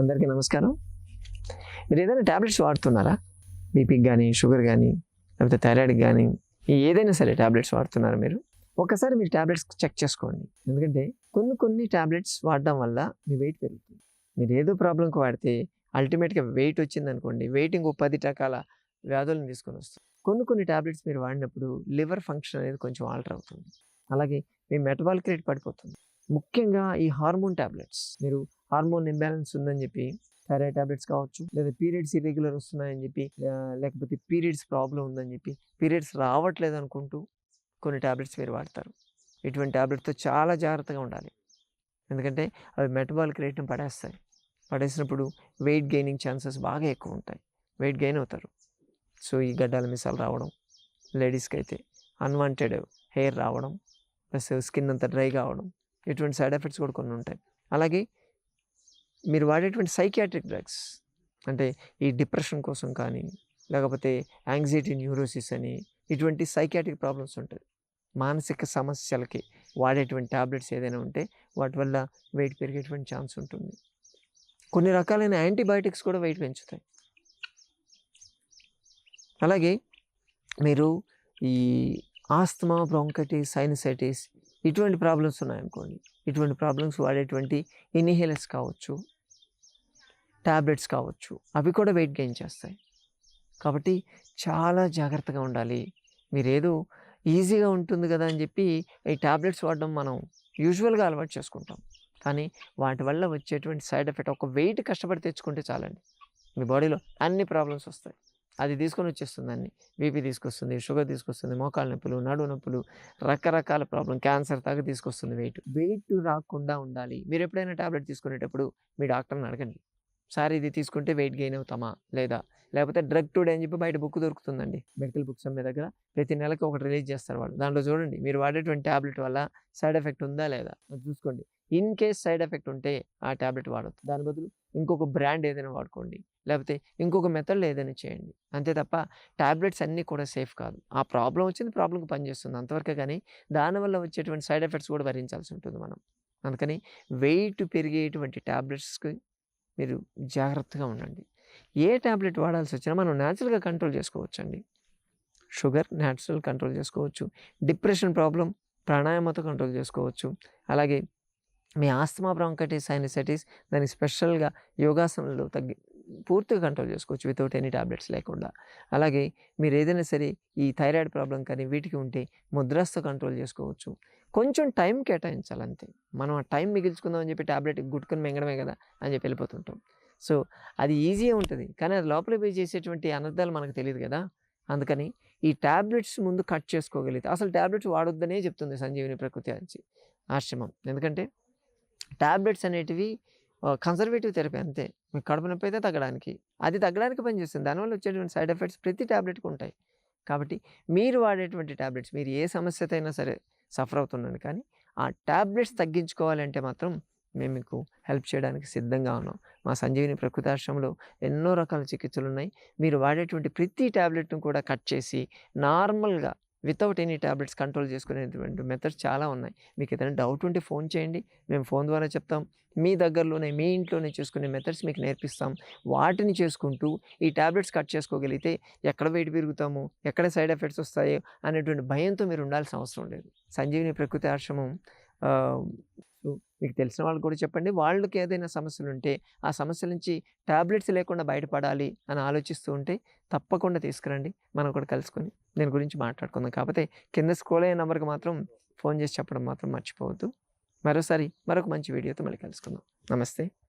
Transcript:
అందరికీ నమస్కారం. మీరు ఏదైనా ట్యాబ్లెట్స్ వాడుతున్నారా? బీపీకి కానీ షుగర్ కానీ లేకపోతే థైరాయిడ్కి కానీ ఏదైనా సరే ట్యాబ్లెట్స్ వాడుతున్నారా మీరు? ఒకసారి మీరు ట్యాబ్లెట్స్ చెక్ చేసుకోండి. ఎందుకంటే కొన్ని కొన్ని ట్యాబ్లెట్స్ వాడడం వల్ల మీ వెయిట్ పెరుగుతుంది. మీరు ఏదో ప్రాబ్లంకి వాడితే అల్టిమేట్గా వెయిట్ వచ్చింది అనుకోండి వెయిట్ ఇంకో పది రకాల వ్యాధులను తీసుకొని వస్తుంది. కొన్ని కొన్ని ట్యాబ్లెట్స్ మీరు వాడినప్పుడు లివర్ ఫంక్షన్ అనేది కొంచెం ఆల్టర్ అవుతుంది. అలాగే మీ మెటబాలిక్ రేట్ పడిపోతుంది. ముఖ్యంగా ఈ హార్మోన్ ట్యాబ్లెట్స్ మీరు హార్మోన్ ఇంబ్యాలెన్స్ ఉందని చెప్పి థైరాయిడ్ టాబ్లెట్స్ కావచ్చు లేదా పీరియడ్స్ ఇర్రెగ్యులర్ వస్తున్నాయని చెప్పి లేకపోతే పీరియడ్స్ ప్రాబ్లం ఉందని చెప్పి పీరియడ్స్ రావట్లేదు అనుకుంటూ కొన్ని టాబ్లెట్స్ మీరు వాడతారు. ఇటువంటి ట్యాబ్లెట్తో చాలా జాగ్రత్తగా ఉండాలి. ఎందుకంటే అవి మెటబాలిక్ రేట్ని పడేస్తాయి. పడేసినప్పుడు వెయిట్ గెయినింగ్ ఛాన్సెస్ బాగా ఎక్కువ ఉంటాయి. వెయిట్ గెయిన్ అవుతారు. సో ఈ గడ్డాల మిసాలు రావడం లేడీస్కి అయితే అన్వాంటెడ్ హెయిర్ రావడం ప్లస్ స్కిన్ అంతా డ్రై కావడం ఇటువంటి సైడ్ ఎఫెక్ట్స్ కూడా కొన్ని ఉంటాయి. అలాగే మీరు వాడేటువంటి సైకియాట్రిక్ డ్రగ్స్ అంటే ఈ డిప్రెషన్ కోసం కానీ లేకపోతే యాంగ్జైటీ న్యూరోసిస్ అని ఇటువంటి సైకియాట్రిక్ ప్రాబ్లమ్స్ ఉంటాయి. మానసిక సమస్యలకి వాడేటువంటి ట్యాబ్లెట్స్ ఏదైనా ఉంటే వాటి వల్ల వెయిట్ పెరిగేటువంటి ఛాన్స్ ఉంటుంది. కొన్ని రకాలైన యాంటీబయాటిక్స్ కూడా వెయిట్ పెంచుతాయి. అలాగే మీరు ఈ ఆస్తమా బ్రోంకటిస్ సైనసైటిస్ ఇటువంటి ప్రాబ్లమ్స్ ఉన్నాయనుకోండి. ఇటువంటి ప్రాబ్లమ్స్ వాడేటువంటి ఇన్హేలర్స్ కావచ్చు ట్యాబ్లెట్స్ కావచ్చు అవి కూడా వెయిట్ గెయిన్ చేస్తాయి. కాబట్టి చాలా జాగ్రత్తగా ఉండాలి. మీరేదో ఈజీగా ఉంటుంది కదా అని చెప్పి ఈ ట్యాబ్లెట్స్ వాడడం మనం యూజువల్గా అలవాటు చేసుకుంటాం. కానీ వాటి వల్ల వచ్చేటువంటి సైడ్ ఎఫెక్ట్ ఒక వెయిట్ కష్టపడి తెచ్చుకుంటే చాలండి. మీ బాడీలో అన్ని ప్రాబ్లమ్స్ వస్తాయి. అది తీసుకొని వచ్చేస్తుంది అన్ని బీపీ తీసుకొస్తుంది షుగర్ తీసుకొస్తుంది మోకాళ్ళ నొప్పులు నడు నొప్పులు రకరకాల ప్రాబ్లం క్యాన్సర్ దాకా తీసుకొస్తుంది వెయిట్. వెయిట్ రాకుండా ఉండాలి. మీరు ఎప్పుడైనా టాబ్లెట్ తీసుకునేటప్పుడు మీ డాక్టర్ని అడగండి. సార్ ఇది తీసుకుంటే వెయిట్ గెయిన్ అవుతామా? లేదా? లేకపోతే డ్రగ్ టుడే అని చెప్పి బయట బుక్ దొరుకుతుందండి. మెడికల్ బుక్స్ మీ దగ్గర ప్రతి నెలకి ఒకటి రిలీజ్ చేస్తారు వాళ్ళు. దాంట్లో చూడండి మీరు వాడేటువంటి ట్యాబ్లెట్ వల్ల సైడ్ ఎఫెక్ట్ ఉందా లేదా? అది చూసుకోండి. ఇన్ కేస్ సైడ్ ఎఫెక్ట్ ఉంటే ఆ ట్యాబ్లెట్ వాడొద్దు. దాని బదులు ఇంకొక బ్రాండ్ ఏదైనా వాడుకోండి. లేకపోతే ఇంకొక మెథడ్లో ఏదైనా చేయండి. అంతే తప్ప ట్యాబ్లెట్స్ అన్నీ కూడా సేఫ్ కాదు. ఆ ప్రాబ్లం వచ్చింది ప్రాబ్లంకి పనిచేస్తుంది అంతవరకే కానీ దానివల్ల వచ్చేటువంటి సైడ్ ఎఫెక్ట్స్ కూడా భరించాల్సి ఉంటుంది మనం. అందుకని వెయిట్ పెరిగేటువంటి ట్యాబ్లెట్స్కి మీరు జాగ్రత్తగా ఉండండి. ఏ ట్యాబ్లెట్ వాడాల్సి వచ్చినా మనం న్యాచురల్గా కంట్రోల్ చేసుకోవచ్చు అండి షుగర్ న్యాచురల్ కంట్రోల్ చేసుకోవచ్చు. డిప్రెషన్ ప్రాబ్లం ప్రాణాయామతో కంట్రోల్ చేసుకోవచ్చు. అలాగే మీ ఆస్తమా బ్రాంకైటిస్ సైనసైటిస్ దానికి స్పెషల్గా యోగాసనంలో తగ్గి పూర్తిగా కంట్రోల్ చేసుకోవచ్చు వితౌట్ ఎనీ టాబ్లెట్స్ లేకుండా. అలాగే మీరు ఏదైనా సరే ఈ థైరాయిడ్ ప్రాబ్లం కానీ వీటికి ఉంటే ముద్రాస్తో కంట్రోల్ చేసుకోవచ్చు. కొంచెం టైం కేటాయించాలి అంతే మనం ఆ టైం మిగిల్చుకుందామని చెప్పి టాబ్లెట్ గుట్టుకుని మింగడమే కదా అని చెప్పి వెళ్ళిపోతుంటాం. సో అది ఈజీగా ఉంటుంది. కానీ అది లోపల పోయి చేసేటువంటి అనర్థాలు మనకు తెలియదు కదా. అందుకని ఈ ట్యాబ్లెట్స్ ముందు కట్ చేసుకోగలిగితే అసలు ట్యాబ్లెట్స్ వాడొద్దనే చెప్తుంది సంజీవిని ప్రకృతి ఆచి ఆశ్రమం. ఎందుకంటే ట్యాబ్లెట్స్ అనేటివి కన్సర్వేటివ్ థెరపీ అంతే. మీకు కడుపు నొప్పి అయితే తగ్గడానికి. అది తగ్గడానికి పనిచేస్తుంది దానివల్ల వచ్చేటువంటి సైడ్ ఎఫెక్ట్స్ ప్రతి ట్యాబ్లెట్కి ఉంటాయి. కాబట్టి మీరు వాడేటువంటి ట్యాబ్లెట్స్ మీరు ఏ సమస్యతో అయినా సరే సఫర్ అవుతున్నాను కానీ ఆ ట్యాబ్లెట్స్ తగ్గించుకోవాలంటే మాత్రం మేము మీకు హెల్ప్ చేయడానికి సిద్ధంగా ఉన్నాం. మా సంజీవిని ప్రకృతాశ్రమంలో ఎన్నో రకాల చికిత్సలు ఉన్నాయి మీరు వాడేటువంటి ప్రతి ట్యాబ్లెట్ను కూడా కట్ చేసి నార్మల్గా వితౌట్ ఎనీ ట్యాబ్లెట్స్ కంట్రోల్ చేసుకునేటువంటి మెథడ్స్ చాలా ఉన్నాయి. మీకు ఏదైనా డౌట్ ఉంటే ఫోన్ చేయండి. మేము ఫోన్ ద్వారా చెప్తాం. మీ దగ్గరలోనే మీ ఇంట్లోనే చేసుకునే మెథడ్స్ మీకు నేర్పిస్తాం. వాటిని చేసుకుంటూ ఈ ట్యాబ్లెట్స్ కట్ చేసుకోగలిగితే ఎక్కడ వెయిట్ పెరుగుతాము ఎక్కడ సైడ్ ఎఫెక్ట్స్ వస్తాయో అనేటువంటి భయంతో మీరు ఉండాల్సిన అవసరం లేదు. సంజీవిని ప్రకృతి ఆశ్రమం మీకు తెలిసిన వాళ్ళు కూడా చెప్పండి. వాళ్ళకి ఏదైనా సమస్యలు ఉంటే ఆ సమస్యల నుంచి ట్యాబ్లెట్స్ లేకుండా బయటపడాలి అని ఆలోచిస్తూ ఉంటే తప్పకుండా తీసుకురండి. మనం కూడా కలుసుకొని దీని గురించి మాట్లాడుకుందాం. కాకపోతే కింద స్క్రోల్ అయిన నెంబర్కి మాత్రం ఫోన్ చేసి చెప్పడం మాత్రం మర్చిపోవద్దు. మరోసారి మరొక మంచి వీడియోతో మళ్ళీ కలుసుకుందాం. నమస్తే.